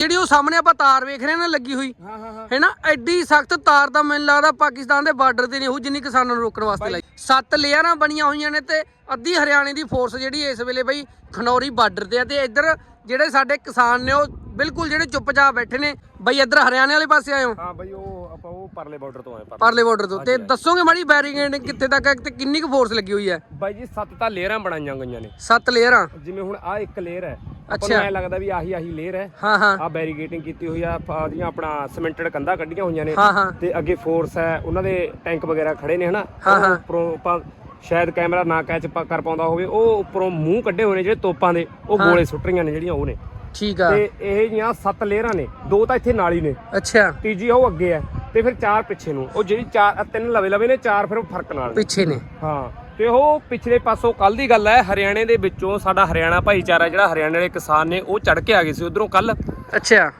ਜਿਹੜੀ ਉਹ ਸਾਹਮਣੇ ਆਪਾਂ ਤਾਰ ਵੇਖ ਰਹੇ ਨਾ ਲੱਗੀ ਹੋਈ ਹਾਂ ਹਾਂ ਹਾਂ। ਹੈਨਾ ਐਡੀ ਸਖਤ ਤਾਰ ਤਾਂ ਮੈਨੂੰ ਲੱਗਦਾ ਪਾਕਿਸਤਾਨ ਦੇ ਬਾਰਡਰ ਤੇ ਨਹੀਂ ਹੋਊ ਜਿੰਨੀ ਕਿਸਾਨਾਂ ਨੂੰ ਰੋਕਣ ਵਾਸਤੇ ਲਾਈ। ਸੱਤ ਲੇਅਰਾਂ ਬਣੀਆਂ ਹੋਈਆਂ ਨੇ ਤੇ ਅੱਧੀ ਹਰਿਆਣੇ ਦੀ ਫੋਰਸ ਜਿਹੜੀ ਇਸ ਵੇਲੇ ਬਈ ਖਨੌਰੀ ਬਾਰਡਰ ਤੇ ਆ ਤੇ ਇੱਧਰ ਜਿਹੜੇ ਸਾਡੇ ਕਿਸਾਨ ਨੇ ਉਹ ਬਿਲਕੁਲ ਜਿਹੜੇ ਚੁੱਪਚਾਪ ਬੈਠੇ ਨੇ ਬਈ ਇੱਧਰ ਹਰਿਆਣੇ ਵਾਲੇ ਪਾਸੇ ਆਏ ਹੋ। ਹਾਂ ਬਈ ਉਹ ਆਪਾਂ ਉਹ ਪਰਲੇ ਬਾਰਡਰ ਤੋਂ ਆਏ ਪਰ ਪਰਲੇ। ਬਾਰਡਰ ਤੋਂ। ਤੇ ਦੱਸੋਗੇ ਮਾੜੀ ਬੈਰੀਗੇਡ ਕਿੱਥੇ ਤੱਕ ਹੈ ਤੇ ਕਿੰਨੀ ਕੁ ਫੋਰਸ ਲੱਗੀ ਹੋਈ ਹੈ? ਬਾਈ ਜੀ ਸੱਤ ਤਾਂ ਲੇਅਰਾਂ ਬਣਾਈਆਂ ਗਈਆਂ ਨੇ। ਸੱਤ ਲੇਅਰਾਂ। ਜਿਵੇਂ ਹੁਣ ਆ ਇੱਕ ਲੇਅਰ ਹੈ ਆਪਾਂ ਅੱਛਾ। ਨੂੰ ਐ ਲੱਗਦਾ ਵੀ ਆਹੀ ਆਹੀ ਲੇਅਰ ਹੈ। ਹਾਂ ਹਾਂ। ਆ ਬੈਰੀਗੇਟਿੰਗ ਕੀਤੀ ਹੋਈ ਆ ਆਹ ਦੀਆਂ ਆਪਣਾ ਸਿਮੈਂਟਡ ਕੰਧਾਂ ਕੱਢੀਆਂ ਹੋਈਆਂ ਨੇ। ਤੇ ਅੱਗੇ ਫੋਰਸ ਹੈ ਉਹਨਾਂ ਦੇ ਟੈਂਕ ਵਗੈਰਾ ਖੜੇ ਨੇ ਹਨਾ? ਆਪਾਂ ਸ਼ਾਇਦ ਕੈਮਰਾ ਨਾ ਕੈਚ ਕਰ ਪਾਉਂਦਾ ਹੋਵੇ ਉਹ ਉੱਪਰੋਂ ਮੂੰਹ ਕੱਢੇ ਹੋਏ ਨੇ ਜਿਹੜੇ ਤੋਪਾਂ ਦੇ ਉਹ ਗੋਲੇ ਸੁੱਟ ਰਹੀਆਂ ਨੇ ਜਿਹੜੀਆਂ ਉਹ ਨੇ। ਠੀਕ ਆ। ਤੇ ਇਹ ਜੀਆਂ ਸੱਤ ਲੇਅਰਾਂ ਨੇ ਦੋ ਤਾਂ ਇੱਥੇ ਨਾਲ ਹੀ ਨੇ। ਅੱਛਾ। ਤੀਜੀ ਉਹ ਅੱਗੇ ਹੈ ਤੇ ਫਿਰ ਚਾਰ ਪਿੱਛੇ ਨੂੰ ਉਹ ਜਿਹੜੀ ਚਾਰ ਤਿੰਨ ਲਵੇ ਲਵੇ ਨੇ ਚਾਰ ਫਿਰ ਉਹ ਫ਼ਰਕ ਨਾਲ। ਪਿੱਛੇ ਨੇ। ਹਾਂ। ਤੇ ਉਹ ਪਿਛਲੇ ਪਾਸੋਂ ਕੱਲ ਦੀ ਗੱਲ ਹੈ ਹਰਿਆਣੇ ਦੇ ਵਿੱਚੋਂ ਸਾਡਾ ਹਰਿਆਣਾ ਭਾਈਚਾਰਾ ਜਿਹੜਾ ਹਰਿਆਣੇ ਵਾਲੇ ਕਿਸਾਨ ਨੇ ਉਹ ਚੜ ਕੇ ਆ ਗਏ ਸੀ ਉਧਰੋਂ ਕੱਲ ਅੱਛਾ।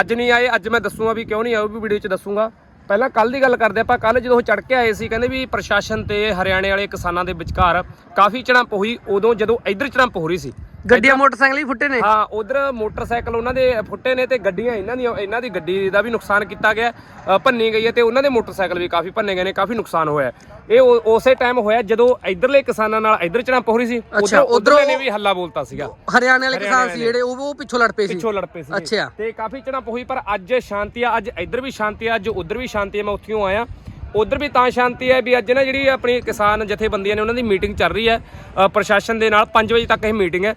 ਅੱਜ ਨਹੀਂ ਆਏ ਅੱਜ ਮੈਂ ਦੱਸੂਗਾ ਵੀ ਕਿਉਂ ਨਹੀਂ ਆਏ ਉਹ ਵੀ ਵੀਡੀਓ 'ਚ ਦੱਸੂਗਾ। ਪਹਿਲਾਂ ਕੱਲ ਦੀ ਗੱਲ ਕਰਦੇ ਆਪਾਂ ਕੱਲ ਜਦੋਂ ਉਹ ਚੜ ਕੇ ਆਏ ਸੀ ਕਹਿੰਦੇ ਵੀ ਪ੍ਰਸ਼ਾਸਨ ਤੇ ਹਰਿਆਣੇ ਵਾਲੇ ਕਿਸਾਨਾਂ ਦੇ ਵਿਚਕਾਰ ਕਾਫੀ ਝੜਪ ਹੋਈ ਉਦੋਂ ਜਦੋਂ ਇੱਧਰ ਝੜਪ ਹੋ ਰਹੀ ਸੀ। ਗੱਡੀਆਂ ਮੋਟਰਸਾਈਕਲ ਹੀ ਫੁੱਟੇ ਨੇ। ਹਾਂ ਉਧਰ ਮੋਟਰਸਾਈਕਲ ਉਹਨਾਂ ਦੇ ਫੁੱਟੇ ਨੇ ਤੇ ਗੱਡੀਆਂ ਇਹਨਾਂ ਦੀਆਂ ਇਹਨਾਂ ਦੀ ਗੱਡੀ ਦਾ ਵੀ ਨੁਕਸਾਨ ਕੀਤਾ ਗਿਆ। ਅ, ਭੰਨੀ ਗਈ ਹੈ ਤੇ ਉਹਨਾਂ ਦੇ ਮੋਟਰਸਾਈਕਲ ਵੀ ਕਾਫੀ ਭੰਨੇ ਗਏ ਨੇ ਕਾਫੀ ਨੁਕਸਾਨ ਹੋਇਆ ਹੈ। ਇਹ ਉਹ- ਉਸੇ ਟਾਈਮ ਹੋਇਆ ਜਦੋਂ ਇਧਰਲੇ ਕਿਸਾਨਾਂ ਨਾਲ ਇਧਰ ਝੜਪ ਹੋ ਰਹੀ ਸੀ ਅੱਛਾ, ਉਧਰ ਉੱਧਰੋਂ- ਉਧਰਲੇ ਨੇ ਵੀ ਹੱਲਾ ਬੋਲਤਾ ਸੀਗਾ। ਹਰਿਆਣੇ ਵਾਲੇ ਕਿਸਾਨ ਸੀ ਜਿਹੜੇ ਉਹ ਉਹ ਪਿੱਛੋਂ ਲੜ ਪਏ ਸੀ। ਪਿੱਛੋਂ ਲੜ ਪਏ ਸੀ। ਅੱਛਾ। ਤੇ ਕਾਫੀ ਝੜਪ ਹੋਈ ਪਰ ਅੱਜ ਸ਼ਾਂਤੀ ਆ ਅੱਜ ਇਧਰ ਵੀ ਸ਼ਾਂਤੀ ਆ ਅੱਜ ਉਧਰ ਵੀ ਸ਼ਾਂਤੀ ਆ ਮੈਂ ਉੱਥੋਂ ਆਇਆ। ਉਧਰ ਵੀ ਤਾਂ ਸ਼ਾਂਤੀ ਹੈ ਵੀ ਅੱਜ ਨਾ ਜਿਹੜੀ ਆਪਣੀ ਕਿਸਾਨ ਜਥੇਬੰਦੀਆਂ ਨੇ ਉਹਨਾਂ ਦੀ ਮੀਟਿੰਗ ਚੱਲ ਰਹੀ ਹੈ। ਅ, ਪ੍ਰਸ਼ਾਸਨ ਦੇ ਨਾਲ 5 ਵਜੇ ਤੱਕ ਇਹ ਮੀਟਿੰਗ ਹੈ।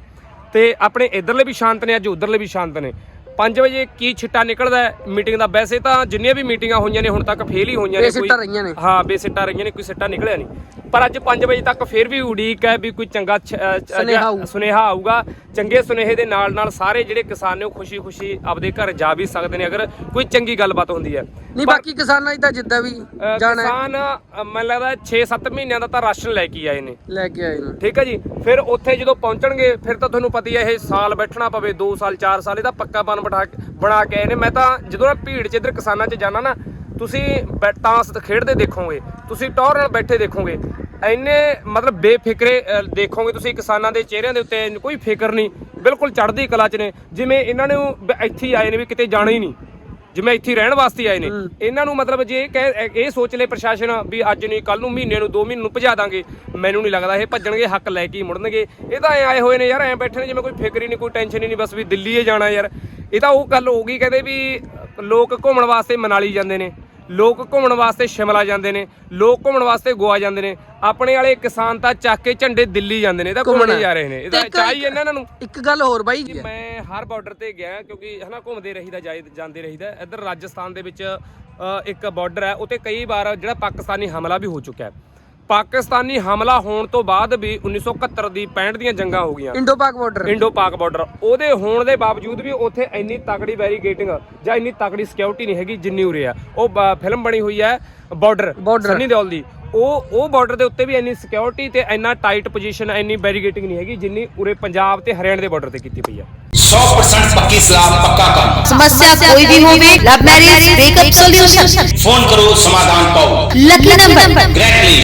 ਤੇ ਆਪਣੇ ਇਧਰਲੇ ਵੀ ਸ਼ਾਂਤ ਨੇ ਅੱਜ ਉਧਰਲੇ ਵੀ ਸ਼ਾਂਤ ਨੇ। 5 ਵਜੇ ਕੀ ਛਿੱਟਾ ਨਿਕਲਦਾ ਹੈ? ਮੀਟਿੰਗ ਦਾ ਵੈਸੇ ਤਾਂ ਜਿੰਨੀਆਂ ਵੀ ਮੀਟਿੰਗਾਂ ਹੋਈਆਂ ਨੇ ਹੁਣ ਤੱਕ ਫੇਲ ਹੀ ਹੋਈਆਂ ਨੇ ਬੇਸਿੱਟਾ ਰਹੀਆਂ ਨੇ। ਹਾਂ ਬੇਸਿੱਟਾ ਰਹੀਆਂ ਨੇ ਕੋਈ ਸਿੱਟਾ ਨਿਕਲਿਆ ਨਹੀਂ। ਪਰ ਅੱਜ 5 ਵਜੇ ਤੱਕ ਫਿਰ ਵੀ ਉਡੀਕ ਹੈ ਵੀ ਕੋਈ ਚੰਗਾ ਛ- ਅ, ਚ- ਸੁਨੇਹਾ ਆਊ। ਸੁਨੇਹਾ ਆਊਗਾ। ਚੰਗੇ ਸੁਨੇਹੇ ਦੇ ਨਾਲ ਨਾਲ ਸਾਰੇ ਜਿਹੜੇ ਕਿਸਾਨ ਨੇ ਉਹ ਖੁਸ਼ੀ-ਖੁਸ਼ੀ ਆਪਦੇ ਘਰ ਜਾ ਵੀ ਸਕਦੇ ਨੇ ਅਗਰ ਕੋਈ ਚੰਗੀ ਗੱਲਬਾਤ ਹੁੰਦੀ ਹੈ। ਨਹੀਂ ਬਾਕੀ ਕਿਸਾਨਾਂ ਦੀ ਤਾਂ ਜਿੱਦਾਂ ਵੀ ਅ, ਜਾਣਾ ਹੈ, ਕਿਸਾਨ ਅ, ਮੈਨੂੰ ਲੱਗਦਾ 6-7 ਮਹੀਨਿਆਂ ਦਾ ਤਾਂ ਰਾਸ਼ਨ ਲੈ ਕੇ ਆਏ ਨੇ। ਲੈ ਕੇ ਆਏ ਨੇ। ਠੀਕ ਹੈ ਜੀ? ਫਿਰ ਉੱਥੇ ਜਦੋਂ ਪਹੁੰਚਣਗੇ ਫਿਰ ਤਾਂ ਤੁਹਾਨੂੰ ਪਤਾ ਹੀ ਹੈ ਇਹ ਸਾਲ ਬੈਠਣਾ ਪਵੇ 2 ਸਾਲ 4 ਸਾਲ ਇਹਦਾ ਪੱਕਾ ਬਨ ਕੇ ਬਣਾ ਕੇ ਆਏ ਨੇ। ਮੈਂ ਤਾਂ ਜਦੋਂ ਨਾ ਭੀੜ 'ਚ ਇੱਧਰ ਕਿਸਾਨਾਂ 'ਚ ਜਾਣਾ ਨਾ ਤੁਸੀਂ ਤਾਂਸ ਖੇਡਦੇ ਦੇਖੋਗੇ। ਤੁਸੀਂ ਟੌਰ ਨਾਲ ਬੈਠੇ ਦੇਖੋਗੇ। ਇੰਨੇ ਮਤਲਬ ਬੇਫਿਕਰੇ ਦੇਖੋਗੇ ਤੁਸੀਂ ਕਿਸਾਨਾਂ ਦੇ ਚਿਹਰਿਆਂ ਦੇ ਉੱਤੇ ਕੋਈ ਫਿਕਰ ਨਹੀਂ। ਬਿਲਕੁਲ ਚੜ੍ਹਦੀ ਕਲਾ 'ਚ ਨੇ। ਜਿਵੇਂ ਇਹਨਾਂ ਨੂੰ ਇੱਥੇ ਆਏ ਨੇ ਵੀ ਕਿਤੇ ਜਾਣਾ ਹੀ ਨਹੀਂ। ਜਿਵੇਂ ਇੱਥੇ ਰਹਿਣ ਵਾਸਤੇ ਆਏ ਨੇ। ਇਹਨਾਂ ਨੂੰ ਮਤਲਬ ਜੇ ਇਹ ਕਹਿ ਇਹ ਸੋਚ ਲੈ ਪ੍ਰਸ਼ਾਸਨ ਵੀ ਅੱਜ ਨਹੀਂ ਕੱਲ ਨੂੰ ਮਹੀਨੇ ਨੂੰ 2 ਮਹੀਨੇ ਨੂੰ ਭਜਾ ਦਾਂਗੇ। ਮੈਨੂੰ ਨਹੀਂ ਲੱਗਦਾ ਇਹ ਭੱਜਣਗੇ ਹੱਕ ਲੈ ਕੇ ਮੁੜਨਗੇ। ਇਹ ਤਾਂ ਐ ਆਏ ਹੋਏ ਨੇ ਯਾਰ ਐ ਬੈਠੇ ਨੇ ਜਿਵੇਂ ਕੋਈ ਫਿਕਰ ਹੀ ਨਹੀਂ ਕੋਈ ਟੈਨਸ਼ਨ ਹੀ ਨਹੀਂ ਬਸ ਵੀ ਦਿੱਲੀ ਹੀ ਜਾਣਾ ਯਾਰ। ਇਹ ਤਾਂ ਉਹ ਗੱਲ ਹੋ ਗਈ ਕਹਿੰਦੇ ਵੀ ਲੋਕ ਘੁੰਮਣ ਵਾਸਤੇ ਮਨਾਲੀ ਜਾਂਦੇ ਨੇ ਲੋਕ ਘੁੰਮਣ ਵਾਸਤੇ ਸ਼ਿਮਲਾ ਜਾਂਦੇ ਨੇ ਲੋਕ ਘੁੰਮਣ ਵਾਸਤੇ ਗੋਆ ਜਾਂਦੇ ਨੇ ਆਪਣੇ ਵਾਲੇ ਕਿਸਾਨ ਤਾਂ ਚੱਕ ਕੇ ਝੰਡੇ ਦਿੱਲੀ ਜਾਂਦੇ ਨੇ ਇਹ ਤਾਂ ਘੁੰਮਣ ਜਾ ਰਹੇ ਨੇ ਇਹ ਤੇ ਚਾਹੀ ਇਹਨਾਂ ਨੂੰ। ਇੱਕ ਗੱਲ ਹੋਰ ਬਾਈ ਮੈਂ ਹਰ ਬਾਰਡਰ ਤੇ ਗਿਆ ਕਿਉਂਕਿ ਹਨਾ ਘੁੰਮਦੇ ਰਹੀਦਾ ਜਾਂਦੇ ਰਹੀਦਾ ਇੱਧਰ ਰਾਜਸਥਾਨ ਦੇ ਵਿੱਚ ਇੱਕ ਬਾਰਡਰ ਹੈ ਉੱਤੇ ਕਈ ਵਾਰ ਜਿਹੜਾ ਪਾਕਿਸਤਾਨੀ ਹਮਲਾ ਵੀ ਹੋ ਚੁੱਕਾ ਹੈ। ਪਾਕਿਸਤਾਨੀ ਹਮਲਾ ਹੋਣ ਤੋਂ ਬਾਅਦ ਵੀ 1971 ਦੀ 65 ਦੀਆਂ ਜੰਗਾਂ ਹੋ ਗਈਆਂ। ਇੰਡੋ ਪਾਕ ਬਾਰਡਰ ਇੰਡੋ ਪਾਕ ਬਾਰਡਰ ਉਹਦੇ ਹੋਣ ਦੇ ਬਾਵਜੂਦ ਵੀ ਉੱਥੇ ਇੰਨੀ ਤਕੜੀ ਬੈਰੀਕੇਟਿੰਗ ਜਾਂ ਇੰਨੀ ਤਕੜੀ ਸਿਕਿਉਰਿਟੀ ਨਹੀਂ ਹੈਗੀ ਜਿੰਨੀ ਉਰੇ ਆ। ਉਹ ਫਿਲਮ ਬਣੀ ਹੋਈ ਹੈ ਬਾਰਡਰ ਸਨੀ ਦਿਓਲ ਦੀ। ਉਹ ਉਹ ਬਾਰਡਰ ਦੇ ਉੱਤੇ ਵੀ ਇੰਨੀ ਸਿਕਿਉਰਿਟੀ ਤੇ ਇੰਨਾ ਟਾਈਟ ਪੋਜੀਸ਼ਨ ਇੰਨੀ ਬੈਰੀਕੇਟਿੰਗ ਨਹੀਂ ਹੈਗੀ ਜਿੰਨੀ ਉਰੇ ਪੰਜਾਬ ਤੇ ਹਰਿਆਣਾ ਦੇ ਬਾਰਡਰ ਤੇ ਕੀਤੀ ਪਈ ਆ। 100% ਪੱਕੀ ਸਲਾਹ ਪੱਕਾ ਕੰਮ। ਸਮੱਸਿਆ ਕੋਈ ਵੀ ਹੋਵੇ love marriage breakup solution phone ਕਰੋ ਸਮਾਧਾਨ ਪਾਓ। Lucky number ਗ੍ਰੈਟਲੀ